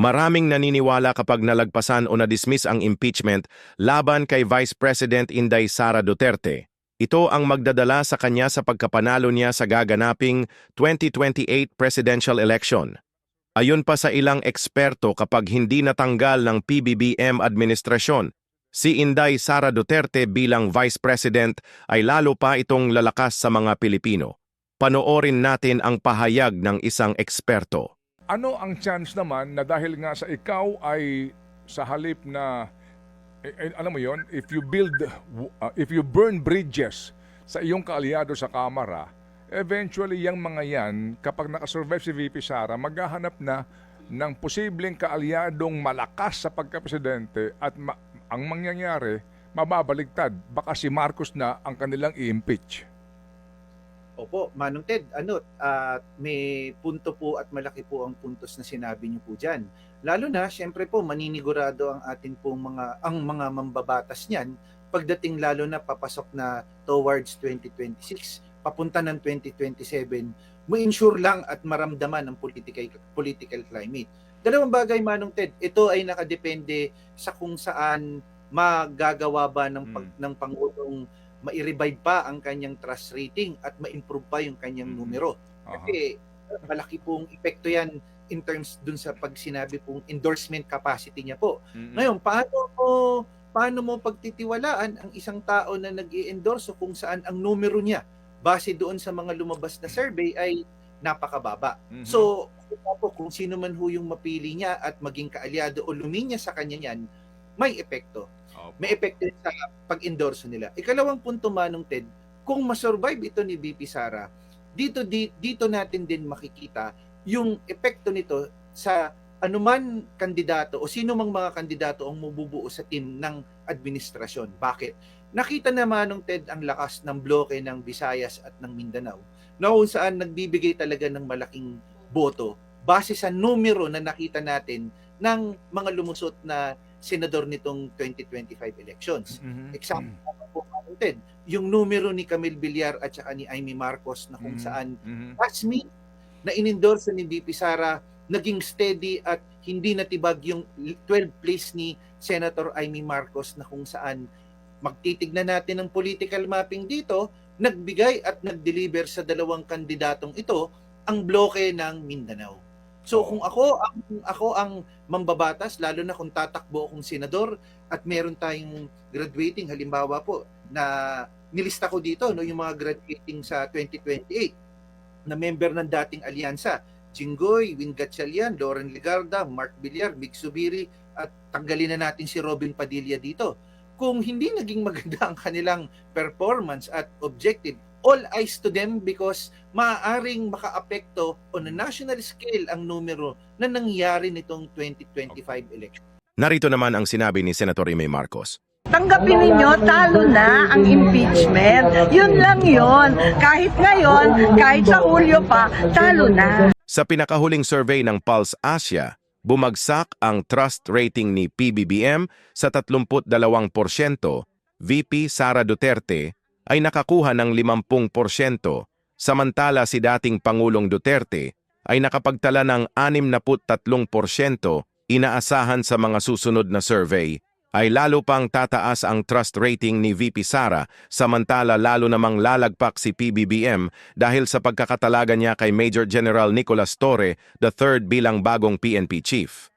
Maraming naniniwala kapag nalagpasan o na-dismiss ang impeachment laban kay Vice President Inday Sara Duterte. Ito ang magdadala sa kanya sa pagkapanalo niya sa gaganaping 2028 presidential election. Ayon pa sa ilang eksperto kapag hindi natanggal ng PBBM administrasyon, si Inday Sara Duterte bilang Vice President ay lalo pa itong lalakas sa mga Pilipino. Panoorin natin ang pahayag ng isang eksperto. Ano ang chance naman na dahil nga sa ikaw ay sa halip na eh, eh, alam mo yon, if you build uh, if you burn bridges sa iyong kaalyado sa kamara, eventually yung mga yan kapag nakasurvive si VP Sara, maghahanap na ng posibleng kaalyadong malakas sa pagkapresidente at ma- ang mangyayari mababaligtad baka si Marcos na ang kanilang i-impeach. Opo, Manong Ted, ano, at may punto po at malaki po ang puntos na sinabi niyo po diyan. Lalo na, syempre po, maninigurado ang atin pong mga, ang mga mambabatas niyan pagdating lalo na papasok na towards 2026, papunta ng 2027, ma-ensure lang at maramdaman ang political, political climate. Dalawang bagay, Manong Ted, ito ay nakadepende sa kung saan magagawa ba ng, pag, ng Pangulong ma-revive pa ang kanyang trust rating at ma-improve pa yung kanyang Mhm. numero. Kasi malaki pong epekto yan in terms dun sa pag sinabi pong endorsement capacity niya po. Mm-mm. Ngayon, paano mo paano mo pagtitiwalaan ang isang tao na nag endorse kung saan ang numero niya base doon sa mga lumabas na survey ay napakababa. Mhm. So, po, kung sino man ho yung mapili niya at maging kaalyado o luminya sa kanya niyan, may epekto may epekto sa pag-endorse nila. Ikalawang punto manong Ted, kung masurvive ito ni VP Sara, dito di, dito natin din makikita yung epekto nito sa anuman kandidato o sino mang mga kandidato ang mabubuo sa team ng administrasyon. Bakit? Nakita na manong Ted ang lakas ng bloke ng Visayas at ng Mindanao na kung saan nagbibigay talaga ng malaking boto base sa numero na nakita natin ng mga lumusot na senador nitong 2025 elections. Mhm. Example naman po Ted, yung numero ni Camille Villar at saka ni Amy Marcos na kung Mhm. saan Mhm. last meet na inendorse ni BP Sara naging steady at hindi natibag yung 12 place ni Senator Amy Marcos na kung saan magtitignan natin ng political mapping dito, nagbigay at nag-deliver sa dalawang kandidatong ito ang bloke ng Mindanao. So kung ako ang ako ang mambabatas lalo na kung tatakbo akong senador at meron tayong graduating halimbawa po na nilista ko dito no yung mga graduating sa 2028 na member ng dating alyansa Jinggoy, Win Gatchalian, Lauren Ligarda, Mark Villar, Mig Subiri at tanggalin na natin si Robin Padilla dito. Kung hindi naging maganda ang kanilang performance at objective, all eyes to them because maaaring makaapekto on a national scale ang numero na nangyari nitong 2025 election. Narito naman ang sinabi ni Senator Amy Marcos. Tanggapin ninyo, talo na ang impeachment. Yun lang yun. Kahit ngayon, kahit sa Hulyo pa, talo na. Sa pinakahuling survey ng Pulse Asia, bumagsak ang trust rating ni PBBM sa 32%. VP Sara Duterte ay nakakuha ng 50%, samantala si dating Pangulong Duterte ay nakapagtala ng 63%, inaasahan sa mga susunod na survey ay lalo pang tataas ang trust rating ni VP Sara samantala lalo namang lalagpak si PBBM dahil sa pagkakatalaga niya kay Major General Nicolas Torre III bilang bagong PNP chief.